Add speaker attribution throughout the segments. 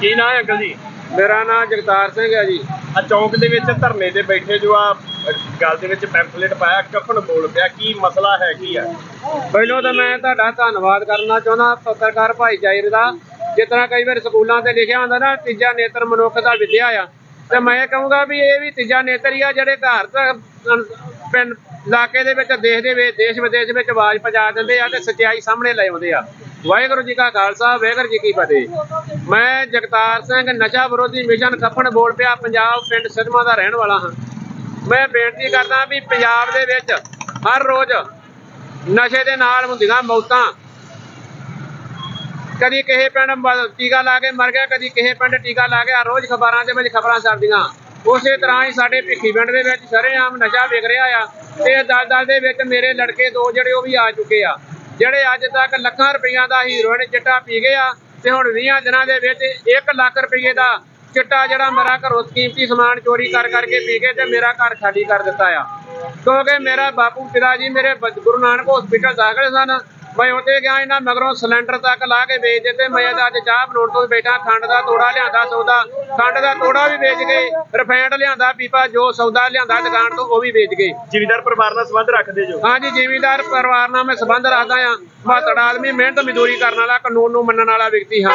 Speaker 1: ਕੀ ਨਾਂ ਹੈ ਅੰਕਲ ਜੀ?
Speaker 2: ਮੇਰਾ ਨਾਮ ਜਗਤਾਰ ਸਿੰਘ ਹੈ ਜੀ।
Speaker 1: ਆ ਚੌਂਕ ਦੇ ਵਿੱਚ ਧਰਨੇ ਤੇ ਬੈਠੇ ਜੋ ਆ ਗੱਲ ਦੇ ਵਿੱਚ ਪੈਂਫਲੇਟ ਪਾਇਆ ਕਫਨ ਬੋਲ ਪਿਆ ਕੀ ਮਸਲਾ ਹੈ ਕੀ ਆ
Speaker 2: ਪਹਿਲਾਂ ਤਾਂ ਮੈਂ ਤੁਹਾਡਾ ਧੰਨਵਾਦ ਕਰਨਾ ਚਾਹੁੰਦਾ ਪੱਤਰਕਾਰ ਭਾਈਚਾਰੇ ਦਾ। ਜਿਸ ਤਰ੍ਹਾਂ ਕਈ ਵਾਰ ਸਕੂਲਾਂ ਤੇ ਲਿਖਿਆ ਹੁੰਦਾ ਨਾ, ਤੀਜਾ ਨੇਤਰ ਮਨੁੱਖ ਦਾ ਵਿਦਿਆ ਆ। ਤੇ ਮੈਂ ਕਹੂੰਗਾ ਵੀ ਇਹ ਵੀ ਤੀਜਾ ਨੇਤਰ ਹੀ ਆ, ਜਿਹੜੇ ਘਰ ਪਿੰਡ, ਇਲਾਕੇ ਦੇ ਵਿੱਚ, ਦੇਸ਼ ਦੇ ਵਿੱਚ, ਦੇਸ਼ ਵਿਦੇਸ਼ ਵਿੱਚ ਆਵਾਜ਼ ਪਹੁੰਚਾ ਦਿੰਦੇ ਆ ਤੇ ਸੱਚਾਈ ਸਾਹਮਣੇ ਲੈ ਆਉਂਦੇ ਆ। ਵਾਹਿਗੁਰੂ ਜੀ ਕਾ ਖਾਲਸਾ, ਵਾਹਿਗੁਰੂ ਜੀ ਕੀ ਫਤਿਹ। ਮੈਂ ਜਗਤਾਰ ਸਿੰਘ, ਨਸ਼ਾ ਵਿਰੋਧੀ ਮਿਸ਼ਨ ਖੱਪਣ ਬੋਲ ਪਿਆ, ਪੰਜਾਬ ਪਿੰਡ ਸਿਧਮਾ ਦਾ ਰਹਿਣ ਵਾਲਾ ਹਾਂ। ਮੈਂ ਬੇਨਤੀ ਕਰਦਾ ਵੀ ਪੰਜਾਬ ਦੇ ਵਿੱਚ ਹਰ ਰੋਜ਼ ਨਸ਼ੇ ਦੇ ਨਾਲ ਹੁੰਦੀਆਂ ਮੌਤਾਂ। ਕਦੀ ਕਿਸੇ ਪਿੰਡ ਮ- ਟੀਕਾ ਲਾ ਕੇ ਮਰ ਗਿਆ, ਕਦੀ ਕਿਸੇ ਪਿੰਡ ਟੀਕਾ ਲਾ ਗਿਆ ਰੋਜ਼ ਖਬਰਾਂ ਦੇ ਵਿੱਚ ਖਬਰਾਂ ਛਪਦੀਆਂ। ਉਸੇ ਤਰ੍ਹਾਂ ਹੀ ਸਾਡੇ ਭਿੱਖੀ ਪਿੰਡ ਦੇ ਵਿੱਚ ਸਰੇਆਮ ਨਸ਼ਾ ਵਿਕ ਰਿਹਾ ਆ ਤੇ ਦਲ ਦਲ ਦੇ ਵਿੱਚ ਮੇਰੇ ਲੜਕੇ ਦੋ ਜਿਹੜੇ ਉਹ ਵੀ ਆ ਚੁੱਕੇ ਆ। ਜਿਹੜੇ ਅੱਜ ਤੱਕ ਲੱਖਾਂ ਰੁਪਈਆਂ ਦਾ ਹੀਰੋਇਨ ਚਿੱਟਾ ਪੀ ਗਏ ਆ ਤੇ ਹੁਣ 20 ਦਿਨਾਂ ਦੇ ਵਿੱਚ 1 ਲੱਖ ਰੁਪਈਏ ਦਾ ਚਿੱਟਾ ਜਿਹੜਾ ਮੇਰਾ ਘਰੋਂ ਕੀਮਤੀ ਸਮਾਨ ਚੋਰੀ ਕਰ ਕਰਕੇ ਪੀ ਗਏ ਤੇ ਮੇਰਾ ਘਰ ਖਾਲੀ ਕਰ ਦਿੱਤਾ ਆ। ਕਿਉਂਕਿ ਮੇਰਾ ਬਾਪੂ, ਪਿਤਾ ਜੀ ਮੇਰੇ ਬ- ਗੁਰੂ ਨਾਨਕ ਹਸਪੀਟਲ ਦਾਖਲ ਸਨ ਮੈਂ ਉੱਥੇ ਗਿਆ ਇਹਨਾਂ ਮਗਰੋਂ ਸਿਲੰਡਰ ਤੱਕ ਲਾ ਕੇ ਵੇਚ ਦਿੱਤੇ। ਮੈਂ ਤਾਂ ਅੱਜ ਚਾਹ ਬਣਾਉਣ ਤੋਂ ਬੈਠਾ ਖੰਡ ਦਾ ਤੋੜਾ ਲਿਆਂਦਾ ਸੌਦਾ। ਖੰਡ ਦਾ ਤੋੜਾ ਵੀ ਵੇਚ ਗਏ ਰਿਫਾਈਂਡ ਲਿਆਂਦਾ ਪੀਪਾ ਜੋ ਸੌਦਾ ਲਿਆਂਦਾ ਦੁਕਾਨ ਤੋਂ ਉਹ ਵੀ ਵੇਚ ਗਏ।
Speaker 1: ਜ਼ਿਮੀਦਾਰ ਪਰਿਵਾਰ ਨਾਲ ਸੰਬੰਧ ਰੱਖਦੇ ਜੋ?
Speaker 2: ਹਾਂਜੀ ਜ਼ਿਮੀਂਦਾਰ ਪਰਿਵਾਰ ਨਾਲ ਮੈਂ ਸੰਬੰਧ ਰੱਖਦਾ ਆ ਮਾਤੜ ਆਦਮੀ ਮਿਹਨਤ ਮਜ਼ਦੂਰੀ ਕਰਨ ਵਾਲਾ ਕਾਨੂੰਨ ਨੂੰ ਮੰਨਣ ਵਾਲਾ ਵਿਅਕਤੀ ਹਾਂ।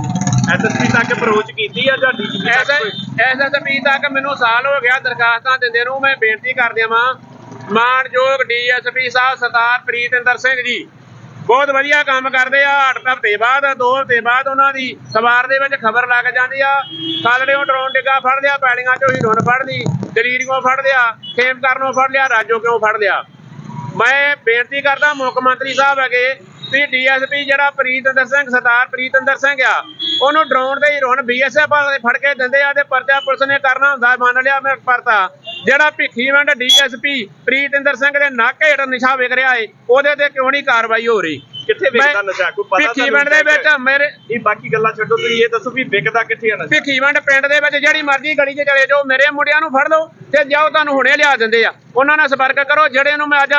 Speaker 1: ਐਸਐਸਪੀ ਤੱਕ ਅਪਰੋਚ ਕੀਤੀ ਆ ਜਾਂ ਡੀਜੀਪੀ ਤੱਕ
Speaker 2: ਐਸ
Speaker 1: ਕੋਈ?
Speaker 2: ਐਸਐਸਪੀ ਤੱਕ ਮੈਨੂੰ ਸਾਲ ਹੋ ਗਿਆ ਦਰਖਾਸਤਾਂ ਦਿੰਦੇ ਨੂੰ ਮੈਂ ਬੇਨਤੀ ਕਰ ਦਿਆਂ ਮਾਨਯੋਗ ਡੀਐਸਪੀ ਸਾਹਿਬ ਸਰਦਾਰ ਪ੍ਰੀਤਿੰਦਰ ਸਿੰਘ ਜੀ ਬਹੁਤ ਵਧੀਆ ਕੰਮ ਕਰਦੇ ਆ। ਅੱਠ ਹਫ਼ਤੇ ਬਾਅਦ ਦੋ ਹਫ਼ਤੇ ਬਾਅਦ ਉਹਨਾਂ ਦੀ ਸਵਾਰ ਦੇ ਵਿੱਚ ਖਬਰ ਲੱਗ ਜਾਂਦੀ ਆ। ਖਾਲੜਿਓਂ ਡਰੋਨ ਡਿੱਗਾ ਫੜ ਲਿਆ ਪੈਲੀਆਂ ਚੋਂ ਹੀਰੋਨ ਫੜ ਲਈ ਦਲੀਰੀਓਂ ਫੜ ਲਿਆ ਖੇਮ ਕਰਨੋਂ ਫੜ ਲਿਆ ਰਾਜੋ ਕਿਉਂ ਫੜ ਲਿਆ। ਮੈਂ ਬੇਨਤੀ ਕਰਦਾ ਮੁੱਖ ਮੰਤਰੀ ਸਾਹਿਬ ਹੈਗੇ ਵੀ ਡੀਐਸਪੀ ਜਿਹੜਾ ਪ੍ਰੀਤਿੰਦਰ ਸਿੰਘ, ਸਰਦਾਰ ਪ੍ਰੀਤਿੰਦਰ ਸਿੰਘ ਆ, ਉਹਨੂੰ ਡਰੋਨ ਦੇ ਹੀਰੋਨ ਬੀਐਸਐਫ ਵਾਲੇ ਫੜ ਕੇ ਦਿੰਦੇ ਆ ਤੇ ਪਰਚਾ ਪੁਲਿਸ ਨੇ ਕਰਨਾ ਹੁੰਦਾ, ਮੰਨ ਲਿਆ ਮੈਂ ਪਰਤਾ। ਜਿਹੜਾ ਭਿੱਖੀਵੰਡ ਡੀਐਸਪੀ ਪ੍ਰੀਤਿੰਦਰ ਸਿੰਘ ਦੇ ਨਾਕੇ ਹੇਠ ਨਿਸ਼ਾ ਵਿਕ ਰਿਹਾ ਏ, ਉਹਦੇ ਤੇ ਕਿਉਂ ਨਹੀਂ ਕਾਰਵਾਈ ਹੋ ਰਹੀ?
Speaker 1: ਕਿੱਥੇ ਵਿਕਦਾ
Speaker 2: ਮੈਂ-
Speaker 1: ਨਸ਼ਾ? ਕੋਈ ਪਤਾ
Speaker 2: ਭਿੱਖੀਵੰਡ ਦੇ ਵਿੱਚ ਮੇਰੇ
Speaker 1: ਇਹ ਬਾਕੀ ਗੱਲਾਂ ਛੱਡੋ ਤੁਸੀਂ ਇਹ ਦੱਸੋ ਵੀ ਵਿਕਦਾ ਕਿੱਥੇ ਆ ਨਸ਼ਾ?
Speaker 2: ਭਿੱਖੀਵੰਡ ਪਿੰਡ ਦੇ ਵਿੱਚ ਜਿਹੜੀ ਮਰਜ਼ੀ ਗਲੀ 'ਚ ਚਲੇ ਜਾਓ ਮੇਰੇ ਮੁੰਡਿਆਂ ਨੂੰ ਫੜ ਲਓ ਤੇ ਜਾਓ ਤੁਹਾਨੂੰ ਹੁਣੇ ਲਿਆ ਦਿੰਦੇ ਆ। ਉਹਨਾਂ ਨਾਲ ਸੰਪਰਕ ਕਰੋ ਜਿਹੜੇ ਨੂੰ ਮੈਂ ਅੱਜ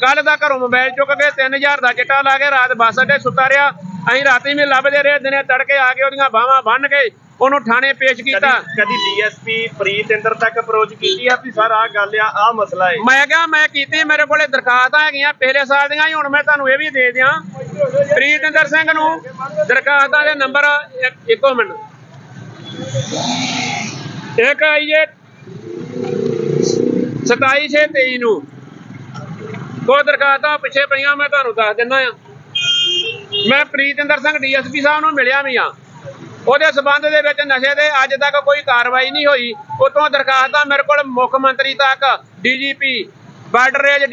Speaker 2: ਕੱਲ ਦਾ ਘਰੋਂ ਮੋਬਾਈਲ ਚੁੱਕ ਕੇ 3000 ਦਾ ਚਿੱਟਾ ਲਾ ਕੇ ਰਾਤ ਬੱਸ ਅੱਡੇ ਸੁੱਤਾ ਰਿਹਾ ਅਸੀਂ ਰਾਤੀ ਵੀ ਲੱਭਦੇ ਰਹੇ ਦਿਨੇ ਤੜਕੇ ਆ ਕੇ ਉਹਦੀਆਂ ਬਾਹਾਂ ਬੰਨ ਕੇ ਉਹਨੂੰ ਥਾਣੇ ਪੇਸ਼ ਕੀਤਾ।
Speaker 1: ਕਦੀ ਡੀਐਸਪੀ ਪ੍ਰੀਤਿੰਦਰ ਤੱਕ ਅਪਰੋਚ ਕੀਤੀ ਆ ਵੀ ਸਰ ਆ ਗੱਲ ਆ ਆ ਮਸਲਾ ਹੈ
Speaker 2: ਮੈਂ ਕਿਹਾ ਮੈਂ ਕੀਤੀ ਮੇਰੇ ਕੋਲੇ ਦਰਖਾਸਤਾਂ ਹੈਗੀਆਂ ਪਿਛਲੇ ਸਾਲ ਦੀਆਂ ਹੀ ਹੁਣ ਮੈਂ ਤੁਹਾਨੂੰ ਇਹ ਵੀ ਦੇ ਦਿਆਂ। ਪ੍ਰੀਤਿੰਦਰ ਸਿੰਘ ਨੂੰ ਦਰਖਾਸਤਾਂ ਦੇ ਨੰਬਰ ਇੱਕ- ਮਿੰਟ। ਇੱਕ ਆਈਏ 27623 ਨੂੰ। ਉਹ ਦਰਖਾਸਤਾਂ ਪਿੱਛੇ ਪਈਆਂ ਮੈਂ ਤੁਹਾਨੂੰ ਦੱਸ ਦਿੰਦਾ ਆ ਮੈਂ ਪ੍ਰੀਤਿੰਦਰ ਸਿੰਘ ਡੀਐਸਪੀ ਸਾਹਿਬ ਨੂੰ ਮਿਲਿਆ ਵੀ ਆ ਉਹਦੇ ਸਬੰਧ ਦੇ ਵਿੱਚ ਨਸ਼ੇ ਦੇ ਅੱਜ ਤੱਕ ਕੋਈ ਕਾਰਵਾਈ ਨਹੀਂ ਹੋਈ। ਉਤੋਂ ਦਰਖਾਸਤਾਂ ਮੇਰੇ ਕੋਲ ਮੁੱਖ ਮੰਤਰੀ ਤੱਕ ਡੀਜੀਪੀ ਬਾਰਡਰ ਰੇਂਜ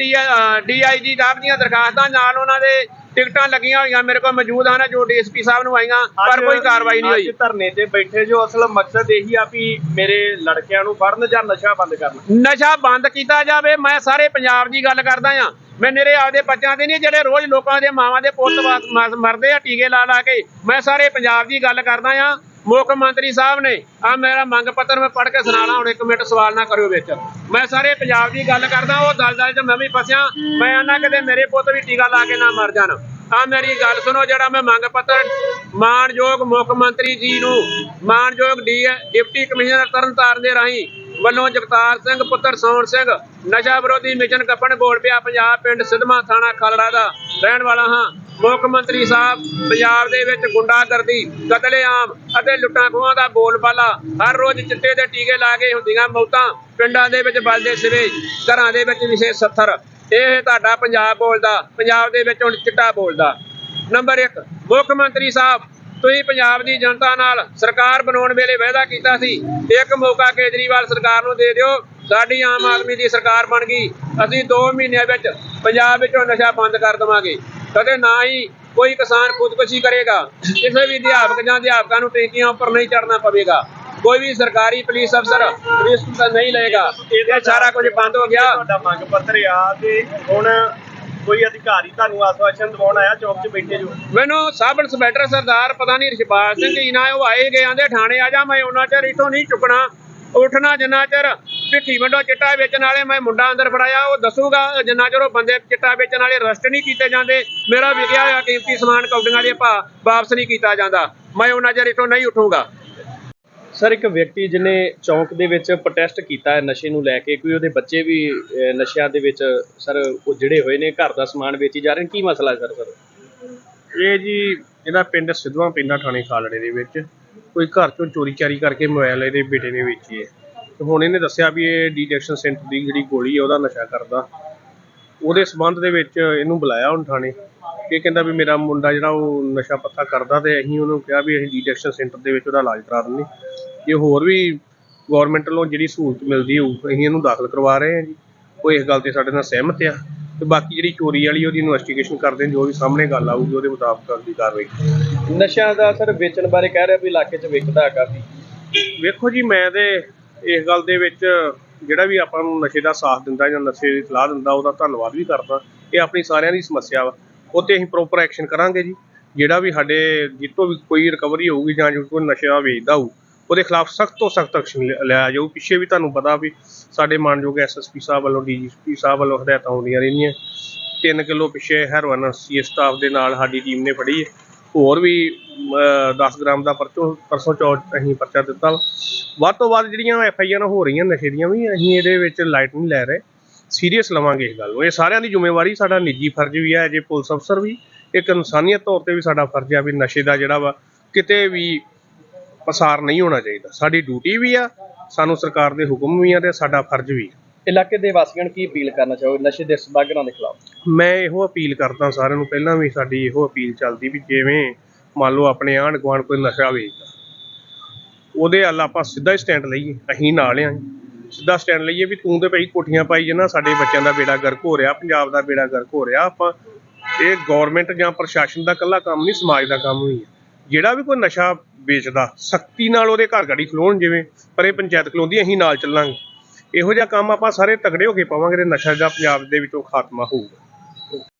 Speaker 2: ਡੀਆਈਜੀ ਸਾਹਿਬ ਦੀਆਂ ਦਰਖਾਸਤਾਂ ਨਾਲ ਉਹਨਾਂ ਦੇ ਟਿਕਟਾਂ ਲੱਗੀਆਂ ਹੋਈਆਂ ਮੇਰੇ ਕੋਲ ਮੌਜੂਦ ਹਨ ਜੋ ਡੀਐਸਪੀ ਸਾਹਿਬ ਨੂੰ ਆਈਆਂ ਪਰ ਕੋਈ ਕਾਰਵਾਈ ਨਹੀਂ ਹੋਈ।
Speaker 1: ਅੱਜ ਧਰਨੇ ਤੇ ਬੈਠੇ ਜੋ ਅਸਲ ਮਕਸਦ ਇਹੀ ਆ ਵੀ ਮੇਰੇ ਲੜਕਿਆਂ ਨੂੰ ਫੜਨ ਜਾਂ ਨਸ਼ਾ ਬੰਦ ਕਰਨ।
Speaker 2: ਨਸ਼ਾ ਬੰਦ ਕੀਤਾ ਜਾਵੇ ਮੈਂ ਸਾਰੇ ਪੰਜਾਬ ਦੀ ਗੱਲ ਕਰਦਾ ਆ ਮੈਂ ਮੇਰੇ ਆਪਦੇ ਬੱਚਿਆਂ ਦੇ ਨਹੀਂ, ਜਿਹੜੇ ਰੋਜ਼ ਲੋਕਾਂ ਦੇ ਮਾਵਾਂ ਦੇ ਪੁੱਤ ਮਰਦੇ ਆ ਟੀਕੇ ਲਾ ਲਾ ਕੇ, ਮੈਂ ਸਾਰੇ ਪੰਜਾਬ ਦੀ ਗੱਲ ਕਰਦਾ ਆ ਮੁੱਖ ਮੰਤਰੀ ਸਾਹਿਬ ਨੇ ਆ ਮੇਰਾ ਮੰਗ ਪੱਤਰ ਮੈਂ ਪੜ੍ਹ ਕੇ ਸੁਣਾਣਾ ਹੁਣ ਇੱਕ ਮਿੰਟ ਸਵਾਲ ਨਾ ਕਰਿਓ ਵਿੱਚ। ਮੈਂ ਸਾਰੇ ਪੰਜਾਬ ਦੀ ਗੱਲ ਕਰਦਾ ਉਹ ਦਲਦਲ 'ਚ ਮੈਂ ਵੀ ਫਸਿਆ। ਮੈਂ ਆਨਾ ਕਿਤੇ ਮੇਰੇ ਪੁੱਤ ਵੀ ਟੀਕਾ ਲਾ ਕੇ ਨਾ ਮਰ ਜਾਣ। ਆ ਮੇਰੀ ਗੱਲ ਸੁਣੋ, ਜਿਹੜਾ ਮੈਂ ਮੰਗ ਪੱਤਰ ਮਾਨਯੋਗ ਮੁੱਖ ਮੰਤਰੀ ਜੀ ਨੂੰ, ਮਾਨਯੋਗ ਡੀ ਡਿਪਟੀ ਕਮਿਸ਼ਨਰ ਤਰਨਤਾਰਨ ਦੇ ਰਾਹੀਂ ਵੱਲੋਂ ਜਗਤਾਰ ਸਿੰਘ, ਪੁੱਤਰ ਸੋਹਣ ਸਿੰਘ ਨਸ਼ਾ ਵਿਰੋਧੀ ਮਿਸ਼ਨ ਕੱਪਣ ਬੋਲ ਪਿਆ ਪੰਜਾਬ ਪਿੰਡ ਸਿਧਮਾ ਥਾਣਾ ਖਾਲੜਾ ਦਾ। ਰਹਿਣ ਵਾਲਾ ਹਾਂ, ਮੁੱਖ ਮੰਤਰੀ ਸਾਹਿਬ, ਪੰਜਾਬ ਦੇ ਵਿੱਚ ਗੁੰਡਾਗਰਦੀ, ਕਤਲੇਆਮ ਅਤੇ ਲੁੱਟਾਂ ਖੋਹਾਂ ਦਾ ਬੋਲਬਾਲਾ। ਹਰ ਰੋਜ਼ ਚਿੱਟੇ ਦੇ ਟੀਕੇ ਲਾ ਕੇ ਹੁੰਦੀਆਂ ਮੌਤਾਂ। ਪਿੰਡਾਂ ਦੇ ਵਿੱਚ ਬਲਦੇ ਸਿਰੇ ਘਰਾਂ ਦੇ ਵਿੱਚ ਵਿਸ਼ੇ 70 ਇਹ ਤੁਹਾਡਾ ਪੰਜਾਬ ਬੋਲਦਾ, ਪੰਜਾਬ ਦੇ ਵਿੱਚ ਹੁਣ ਚਿੱਟਾ ਬੋਲਦਾ। ਨੰਬਰ 1 ਮੁੱਖ ਮੰਤਰੀ ਸਾਹਿਬ, ਤੁਸੀਂ ਪੰਜਾਬ ਦੀ ਜਨਤਾ ਨਾਲ ਸਰਕਾਰ ਬਣਾਉਣ ਵੇਲੇ ਵਾਅਦਾ ਕੀਤਾ ਸੀ। ਇੱਕ ਮੌਕਾ ਕੇਜਰੀਵਾਲ ਸਰਕਾਰ ਨੂੰ ਦੇ ਦਿਓ। ਸਾਡੀ ਆਮ ਆਦਮੀ ਦੀ ਸਰਕਾਰ ਬਣ ਗਈ। ਅਸੀਂ 2 ਮਹੀਨਿਆਂ ਵਿੱਚ ਪੰਜਾਬ ਵਿੱਚੋਂ ਨਸ਼ਾ ਬੰਦ ਕਰ ਦੇਵਾਂਗੇ। ਕਦੇ ਨਾ ਹੀ ਕੋਈ ਕਿਸਾਨ ਖੁਦਕੁਸ਼ੀ ਕਰੇਗਾ। ਕਿਸੇ ਵੀ ਅਧਿਆਪਕ ਜਾਂ ਅਧਿਆਪਕਾਂ ਨੂੰ ਟੈਂਕੀਆਂ ਉੱਪਰ ਨਹੀਂ ਚੜਨਾ ਪਵੇਗਾ। ਕੋਈ ਵੀ ਸਰਕਾਰੀ ਪੁਲਿਸ ਅਫਸਰ ਰਿਸਕ ਤਾਂ ਨਹੀਂ ਲਏਗਾ। ਇਹ ਸਾਰਾ ਕੁਝ ਬੰਦ ਹੋ ਗਿਆ।
Speaker 1: ਤੁਹਾਡਾ ਮੰਗ ਪੱਤਰ ਆ ਤੇ ਹੁਣ ਕੋਈ ਅਧਿਕਾਰੀ ਤੁਹਾਨੂੰ ਆਸਵਾਸ਼ਨ ਦਿਵਾਉਣ ਆਇਆ ਚੌਕ 'ਚ ਬੈਠੇ ਜੋ?
Speaker 2: ਮੈਨੂੰ ਸਬ ਇੰਸਪੈਕਟਰ ਸਰਦਾਰ ਪਤਾ ਨਹੀਂ ਰਿਸ਼ਪਾਲ ਸਿੰਘ ਜੀ ਨਾ ਉਹ ਆਏ ਗਏ ਆਂਦੇ ਥਾਣੇ ਆ ਜਾ ਮੈਂ ਉਹਨਾਂ ਚਿਰ ਇਥੋਂ ਨਹੀਂ ਚੁੱਕਣਾ। ਉੱਠਣਾ ਜਿੰਨਾ ਚਿਰ ਵੰਡੋ ਚਿੱਟਾ ਵੇਚਣ ਵਾਲੇ ਮੈਂ ਮੁੰਡਾ ਅੰਦਰ ਫੜਾਇਆ ਉਹ ਦੱਸੂਗਾ ਜਿੰਨਾ ਚਿਰ ਉਹ ਬੰਦੇ ਚਿੱਟਾ ਵੇਚਣ ਵਾਲੇ ਅਰੈਸਟ ਨਹੀਂ ਕੀਤੇ ਜਾਂਦੇ। ਮੇਰਾ ਵਿਕਿਆ ਹੋਇਆ ਕੀਮਤੀ ਸਮਾਨ ਕੌਡੀਆਂ ਵਾਲੇ ਭਾ ਵਾਪਸ ਨਹੀਂ ਕੀਤਾ ਜਾਂਦਾ। ਮੈਂ ਉਹਨਾਂ ਚਿਰ ਇਥੋਂ ਨਹੀਂ ਉੱਠੂਗਾ।
Speaker 3: ਸਰ ਇੱਕ ਵਿਅਕਤੀ ਜਿਹਨੇ ਚੌਂਕ ਦੇ ਵਿੱਚ ਪ੍ਰੋਟੈਸਟ ਕੀਤਾ ਹੈ ਨਸ਼ੇ ਨੂੰ ਲੈ ਕੇ ਕੋਈ ਉਹਦੇ ਬੱਚੇ ਵੀ ਨਸ਼ਿਆਂ ਦੇ ਵਿੱਚ ਸਰ ਉਹ ਜਿਹੜੇ ਹੋਏ ਨੇ ਘਰ ਦਾ ਸਮਾਨ ਵੇਚੀ ਜਾ ਰਹੇ ਨੇ? ਕੀ ਮਸਲਾ ਸਰ ਸਰ?
Speaker 4: ਇਹ ਜੀ ਇਹਦਾ ਪਿੰਡ ਸਿੱਧਵਾਂ ਪੈਂਦਾ ਥਾਣੇ ਖਾਲੜੇ ਦੇ ਵਿੱਚ। ਕੋਈ ਘਰ ਚੋਂ ਚੋਰੀ ਚਾਰੀ ਕਰਕੇ ਮੋਬਾਈਲ ਇਹਦੇ ਬੇਟੇ ਨੇ ਵੇਚੀ ਹੈ। ਤੇ ਹੁਣ ਇਹਨੇ ਦੱਸਿਆ ਵੀ ਇਹ ਡਿਟੈਕਸ਼ਨ ਸੈਂਟਰ ਦੀ ਜਿਹੜੀ ਗੋਲੀ ਹੈ, ਉਹਦਾ ਨਸ਼ਾ ਕਰਦਾ। ਉਹਦੇ ਸਬੰਧ ਦੇ ਵਿੱਚ ਇਹਨੂੰ ਬੁਲਾਇਆ ਹੁਣ ਥਾਣੇ। ਇਹ ਕਹਿੰਦਾ ਵੀ ਮੇਰਾ ਮੁੰਡਾ ਜਿਹੜਾ ਉਹ ਨਸ਼ਾ ਪੱਤਾ ਕਰਦਾ ਤੇ ਅਸੀਂ ਉਹਨੂੰ ਕਿਹਾ ਵੀ ਅਸੀਂ ਡਿਟੈਕਸ਼ਨ ਸੈਂਟਰ ਦੇ ਵਿੱਚ ਉਹਦਾ ਇਲਾਜ ਕਰਾ ਦਿੰਦੇ ਜੇ ਹੋਰ ਵੀ ਗਵਰਨਮੈਂਟ ਵੱਲੋਂ ਜਿਹੜੀ ਸਹੂਲਤ ਮਿਲਦੀ ਹੋਊ, ਅਸੀਂ ਇਹਨੂੰ ਦਾਖਲ ਕਰਵਾ ਰਹੇ ਹਾਂ ਜੀ। ਉਹ ਇਸ ਗੱਲ ਤੇ ਸਾਡੇ ਨਾਲ ਸਹਿਮਤ ਆ। ਤੇ ਬਾਕੀ ਜਿਹੜੀ ਚੋਰੀ ਵਾਲੀ ਉਹਦੀ ਇਨਵੈਸਟੀਗੇਸ਼ਨ ਕਰਦੇ ਜੋ ਵੀ ਸਾਹਮਣੇ ਗੱਲ ਆਊਗੀ ਉਹਦੇ ਮੁਤਾਬਕ ਅਗਲੀ ਕਾਰਵਾਈ
Speaker 3: ਨਸ਼ਿਆਂ ਦਾ ਸਰ ਵੇਚਣ ਬਾਰੇ ਕਹਿ ਰਿਹਾ ਵੀ ਇਲਾਕੇ 'ਚ ਵਿਕਦਾ ਕਾਫੀ
Speaker 4: ਵੇਖੋ ਜੀ ਮੈਂ ਤੇ ਇਸ ਗੱਲ ਦੇ ਵਿੱਚ ਜਿਹੜਾ ਵੀ ਆਪਾਂ ਨੂੰ ਨਸ਼ੇ ਦਾ ਸਾਥ ਦਿੰਦਾ ਜਾਂ ਨਸ਼ੇ ਦੀ ਸਲਾਹ ਦਿੰਦਾ ਉਹਦਾ ਧੰਨਵਾਦ ਵੀ ਕਰਦਾ। ਇਹ ਆਪਣੀ ਸਾਰਿਆਂ ਦੀ ਸਮੱਸਿਆ ਵਾ। ਉਹ ਤੇ ਅਸੀਂ ਪ੍ਰੋਪਰ ਐਕਸ਼ਨ ਕਰਾਂਗੇ ਜੀ। ਜਿਹੜਾ ਵੀ ਸਾਡੇ ਜਿੱਤੋਂ ਵੀ ਕੋਈ ਰਿਕਵਰੀ ਹੋਊਗੀ ਜਾਂ ਜੋ ਕੋਈ ਨਸ਼ਾ ਵੇਚਦਾ ਹੋਊ ਉਹਦੇ ਖਿਲਾਫ ਸਖਤ ਤੋਂ ਸਖਤ ਐਕਸ਼ਨ ਲਿਆ ਜਾਊ। ਪਿੱਛੇ ਵੀ ਤੁਹਾਨੂੰ ਪਤਾ ਵੀ ਸਾਡੇ ਮਾਨਯੋਗ ਐਸਐਸਪੀ ਸਾਹਿਬ ਵੱਲੋਂ ਡੀਜੀਪੀ ਸਾਹਿਬ ਵੱਲੋਂ ਹਦਾਇਤਾਂ ਆਉਂਦੀਆਂ ਰਹਿੰਦੀਆਂ 3 ਕਿਲੋ ਪਿੱਛੇ ਹੈਰੋਇਨ ਸੀ ਸਟਾਫ ਦੇ ਨਾਲ ਸਾਡੀ ਟੀਮ ਨੇ ਫੜੀ ਹੈ। ਹੋਰ ਵੀ 10 ਗ੍ਰਾਮ ਦਾ ਪਰਚੋ ਪਰਸੋਂ ਚੌਥ ਅਸੀਂ ਪਰਚਾ ਦਿੱਤਾ। ਵੱਧ ਤੋਂ ਵੱਧ ਜਿਹੜੀਆਂ ਐਫ ਆਈ ਆਰ ਹੋ ਰਹੀਆਂ, ਨਸ਼ੇ ਦੀਆਂ ਵੀ, ਅਸੀਂ ਇਹਦੇ ਵਿੱਚ ਲਾਈਟ ਨਹੀਂ ਲੈ ਰਹੇ। ਸੀਰੀਅਸ ਲਵਾਂਗੇ ਇਸ ਗੱਲ ਨੂੰ। ਇਹ ਸਾਰਿਆਂ ਦੀ ਜ਼ਿੰਮੇਵਾਰੀ, ਸਾਡਾ ਨਿੱਜੀ ਫਰਜ਼ ਵੀ ਹੈ, ਜੇ ਪੁਲਿਸ ਅਫਸਰ ਵੀ, ਇੱਕ ਇਨਸਾਨੀਅਤ ਤੌਰ ਤੇ ਵੀ ਸਾਡਾ ਫਰਜ਼ ਆ ਵੀ ਨਸ਼ੇ ਦਾ ਜਿਹੜਾ ਵਾ, ਕਿਤੇ ਵੀ ਪਸਾਰ ਨਹੀਂ ਹੋਣਾ ਚਾਹੀਦਾ। ਸਾਡੀ ਡਿਊਟੀ ਵੀ ਆ ਸਾਨੂੰ ਸਰਕਾਰ ਦੇ ਹੁਕਮ ਵੀ ਆ ਤੇ ਸਾਡਾ ਫਰਜ਼ ਵੀ ਆ।
Speaker 3: ਇਲਾਕੇ ਦੇ ਵਾਸੀਆਂ ਨੂੰ ਕੀ ਅਪੀਲ ਕਰਨਾ ਚਾਹੋਗੇ? ਨਸ਼ੇ ਦੇ ਸਦਾਗਰਾਂ ਦੇ ਖਿਲਾਫ।
Speaker 4: ਮੈਂ ਇਹੋ ਅਪੀਲ ਕਰਦਾ ਸਾਰਿਆਂ ਨੂੰ ਪਹਿਲਾਂ ਵੀ ਸਾਡੀ ਇਹੋ ਅਪੀਲ ਚੱਲਦੀ ਵੀ ਜਿਵੇਂ ਮੰਨ ਲਓ ਆਪਣੇ ਆਂਢ ਗੁਆਂਢ ਕੋਈ ਨਸ਼ਾ ਵੇਚਦਾ ਉਹਦੇ ਹੱਲ ਆਪਾਂ ਸਿੱਧਾ ਹੀ ਸਟੈਂਡ ਲਈਏ ਅਸੀਂ ਨਾਲ ਆਂ। ਸਿੱਧਾ ਸਟੈਂਡ ਲਈਏ ਵੀ ਤੂੰ ਤੇ ਭਾਈ ਕੋਠੀਆਂ ਪਾਈ ਜਨਾ ਸਾਡੇ ਬੱਚਿਆਂ ਦਾ ਬੇੜਾ ਗਰਕ ਹੋ ਰਿਹਾ ਪੰਜਾਬ ਦਾ ਬੇੜਾ ਗਰਕ ਹੋ ਰਿਹਾ ਆਪਾਂ ਇਹ ਗਵਰਨਮੈਂਟ ਜਾਂ ਪ੍ਰਸ਼ਾਸਨ ਦਾ ਇਕੱਲਾ ਕੰਮ ਨਹੀਂ ਸਮਾਜ ਦਾ ਕੰਮ ਵੀ ਹੈ। ਜਿਹੜਾ ਵੀ ਕੋਈ ਨਸ਼ਾ ਵੇਚਦਾ, ਸਖਤੀ ਨਾਲ ਉਹਦੇ ਘਰ ਗਾੜੀ ਖਲੋਣ ਜਿਵੇਂ, ਪਰ ਇਹ ਪੰਚਾਇਤ ਖਲੋਂਦੀ ਅਸੀਂ ਨਾਲ ਚੱਲਾਂਗੇ। ਇਹੋ ਜਿਹਾ ਕੰਮ ਆਪਾਂ ਸਾਰੇ ਤਗੜੇ ਹੋ ਕੇ ਪਾਵਾਂਗੇ ਤੇ ਨਸ਼ਾ ਦਾ ਪੰਜਾਬ ਦੇ ਵਿੱਚੋਂ ਖਾਤਮਾ ਹੋਊਗਾ।